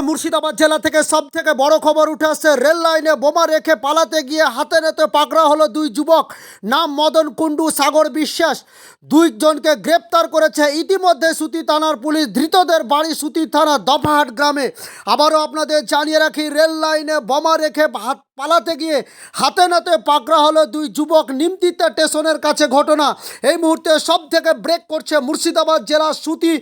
মুর্শিদাবাদ জেলা থেকে সব থেকে বড় খবর উঠে আসছে। রেল লাইনে বোমা রেখে পালাতে গিয়ে হাতে নেতে পাকড়া হলো দুই যুবক। নাম মদন কুণ্ডু, সাগর বিশ্বাস। দুইজনকে গ্রেপ্তার করেছে ইতিমধ্যে সুতি থানার পুলিশ। ধৃতদের বাড়ি সুতি থানা দফাহাট গ্রামে। আবারও আপনাদের জানিয়ে রাখি, রেল লাইনে বোমা রেখে হাত পালাতে গিয়ে হাতে নাতে পাকড়া হলো দুই যুবক নিমতিতা স্টেশনের কাছে ঘটনা। এই মুহূর্তে সব থেকে ব্রেক করছে মুর্শিদাবাদ জেলার সুতি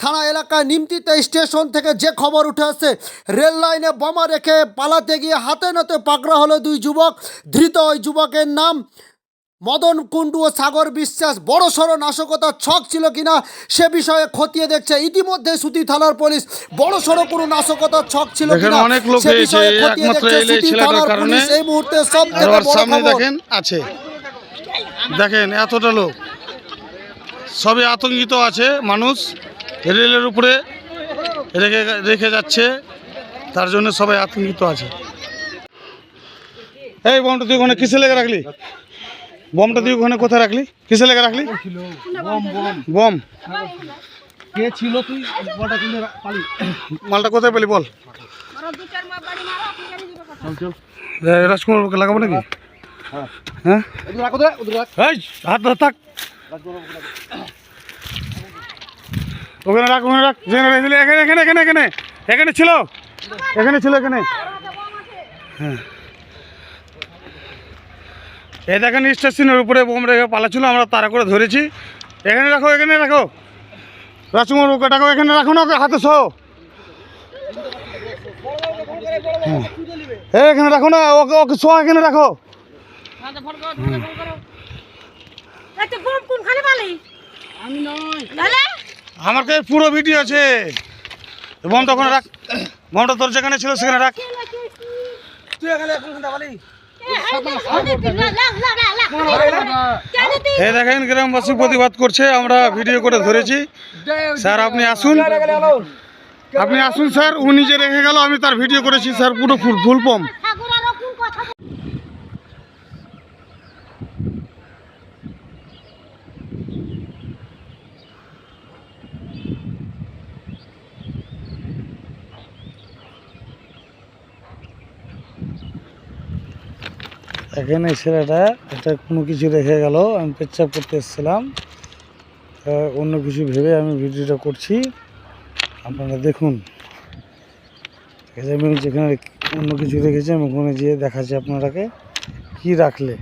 থানা এলাকায় নিমতিতা স্টেশন থেকে যে খবর উঠে আসছে, রেল লাইনে বোমা রেখে পালাতে গিয়ে হাতে নাতে পাকড়া হলো দুই যুবক। ধৃত ওই যুবকের নাম মদন কুণ্ডু ও সাগর বিশ্বাস বড় সড়ো নাশকতার ছক ছিল কিনা সে বিষয়ে খতিয়ে দেখছে। ইতিমধ্যে সুতি থানার পুলিশ বড় সড়ো কোনো নাশকতার ছক ছিল কিনা অনেক লোক সে বিষয়ে খতিয়ে একমাত্র দেখছে সুতি ছেলেটার থানার কারণে। পুলিশ। এই মুহূর্তে সব থেকে বড় সামনে দেখেন আছে। দেখেন এতটা লোক। সবই আতঙ্কিত আছে মানুষ রেলের উপরে রেখে রেখে যাচ্ছে তার জন্য সবাই আতঙ্কিত আছে। এই বন্ধু তুই ওখানে কিসে লেগে রাখলি? বমটা তুই ওখানে কোথায় রাখলি? কিসে লেগে রাখলি? বম। কে ছিল তুই? মালটা কোথায় পেলি বল? রাজকুমারকে লাগাবো নাকি? হ্যাঁ? হাত থাক। ওখানে রাখ ওখানে রাখ এখানে এখানে এখানে এখানে এখানে ছিল। এখানে ছিল এখানে। হ্যাঁ। এই দেখেন স্টেশনের উপরে বোম রেখে পালাচ্ছিল আমরা তারা করে ধরেছি। এখানে রাখো এখানে রাখো। রাজকুমার ওকে ডাকো এখানে রাখো না ওকে হাতে সহ হ্যাঁ। এখানে রাখো না ওকে ওকে সহ এখানে রাখো। পালি? তাহলে? আমার কাছে পুরো ভিডিও আছে। বোমটা ওখানে রাখ। বোমটা তোর যেখানে ছিল সেখানে রাখ। তুই এখানে পালি এই দেখেন গ্রামবাসী প্রতিবাদ করছে, আমরা ভিডিও করে ধরেছি। স্যার, আপনি আসুন। আপনি আসুন, স্যার, ও নিজে রেখে গেল, আমি তার ভিডিও করেছি, স্যার, পুরো ফুল ফুল পম এখানে ছেলেটা এটা কোনো কিছু রেখে গেল আমি পেচ্ছাপ করতে এসেছিলাম। অন্য কিছু ভেবে আমি ভিডিওটা করছি। আপনারা দেখুন। ঠিক আছে, আমি যেখানে অন্য কিছু রেখেছি আমি ওখানে যেয়ে দেখাচ্ছি আপনারাকে। কি রাখলে?